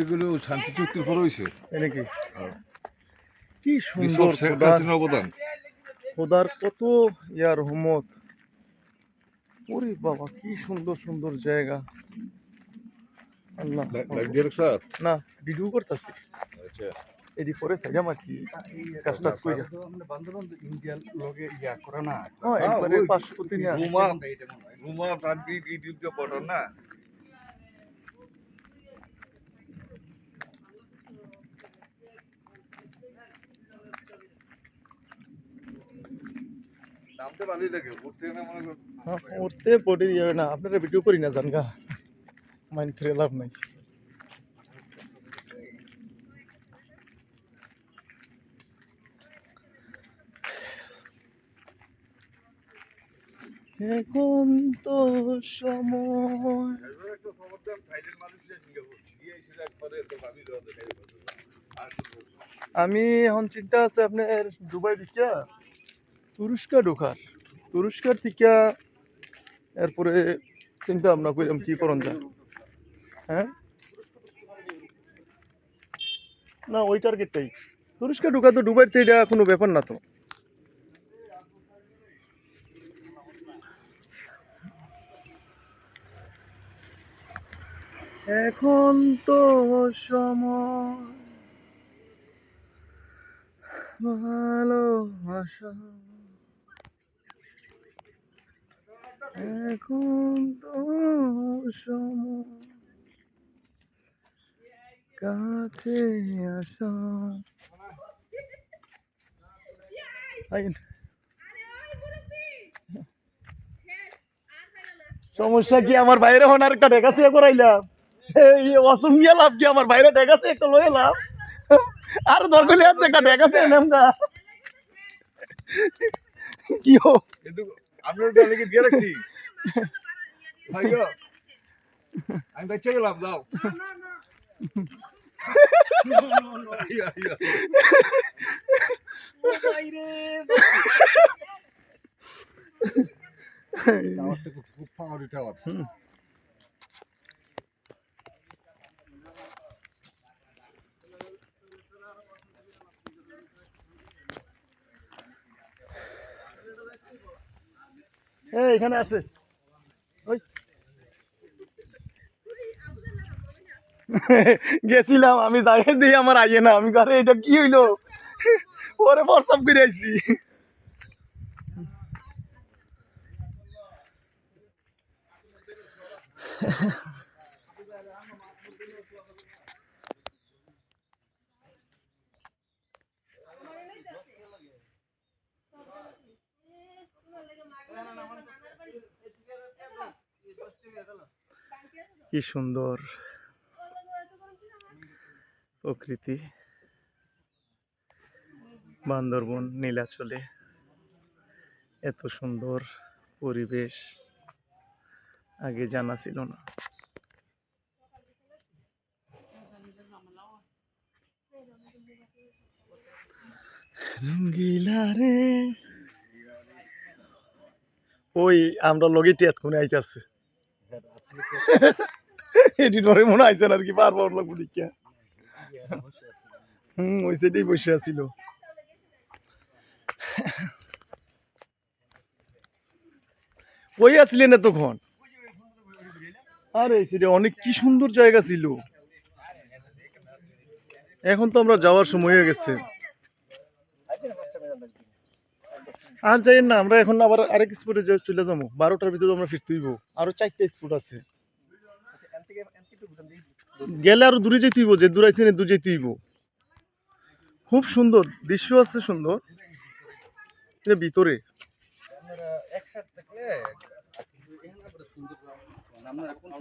এগুলো শান্তি চুক্তির পর হয়েছে নাকি হ্যাঁ। কি সুন্দর শেখ হাসিনার অবদান। খোদার কত ইয়ার রহমত। ওরে বাবা কি সুন্দর সুন্দর জায়গা। আল্লাহ স্যার। না ভিডিও করতেছি। আচ্ছা। এদি পরে সাইড আমার কি কাজ টাজ কইরা। ইন্ডিয়ান লগে ইয়া করে না। একবারে ওই পাঁচশো নিয়ে রুমা রুমা প্রান্তি ইউটিউব দিয়ে পড়ান না? নামতে ভালোই লাগে ঘুরতে না মনে হ্যাঁ উঠতে পড়ে যাবে না। আপনারা ভিডিও করি না জান গা মাইন্ড করে লাভ নাই। এখন তো সময়? আমি এখন চিন্তা আছে আপনার দুবাই দিকা তুরস্কা ঢোকার তুরস্কার থেকে এরপরে চিন্তা ভাবনা করলাম কি করন যায়। হ্যাঁ? না, ওই টার্গেটটাই তুরস্কা ঢোকা তো দুবাইতে এটা কোনো ব্যাপার না তো। এখন তো সময় ভালোবাসা। এখন তো কাছে সমস্যা কি, আমার বাইরে হন আর একটা ডেকাছে করাইলাম? এই অসমিয়া লাভ কি, আমার বাইরে ডেকাছে একটা লয়ে লাভ? আর দরকার নেই একটা ডেকাছে এলাম না? কি হো? কিন্তু আমরা ওটা লেগে দিয়ে রাখছি। ভাইয়া আমি বাচ্চা গেলাম আইয়া। টাওয়ারটা খুব পাওয়ারি টাওয়ার এই, এখানে আছে। ওই। গেছিলাম, আমি যাই দিয়ে আমার আইয়ে না। আমি ঘরে, এটা কি হইল? পরে হোয়াটসঅ্যাপ করে আইছি। কি সুন্দর প্রকৃতি। বান্দরবন, নীলাচলে এত সুন্দর পরিবেশ। আগে জানা ছিল না। ওই আমরা লগে টিয়াত কোনে আইতাছে। এডিটরে মনে আইছেন আর কি বারবার লাগবো দেখিয়া হুম, ওই সাইডেই বসে আছিল। কই আসলেন এতক্ষণ আরে সেটা অনেক কি সুন্দর জায়গা ছিল। এখন তো আমরা যাওয়ার সময় হয়ে গেছে। আর যাই না, আমরা এখন আবার আরেক স্পটে চলে যাব। বারোটার ভিতরে আমরা ফিরতে হইব। আরও চারটা স্পট আছে। গেলে আরও দূরে যেতে হইব, যে দূর আইসি না দূর যেতে হইব। খুব সুন্দর, দৃশ্য আছে সুন্দর। এটা ভিতরে। একসাথে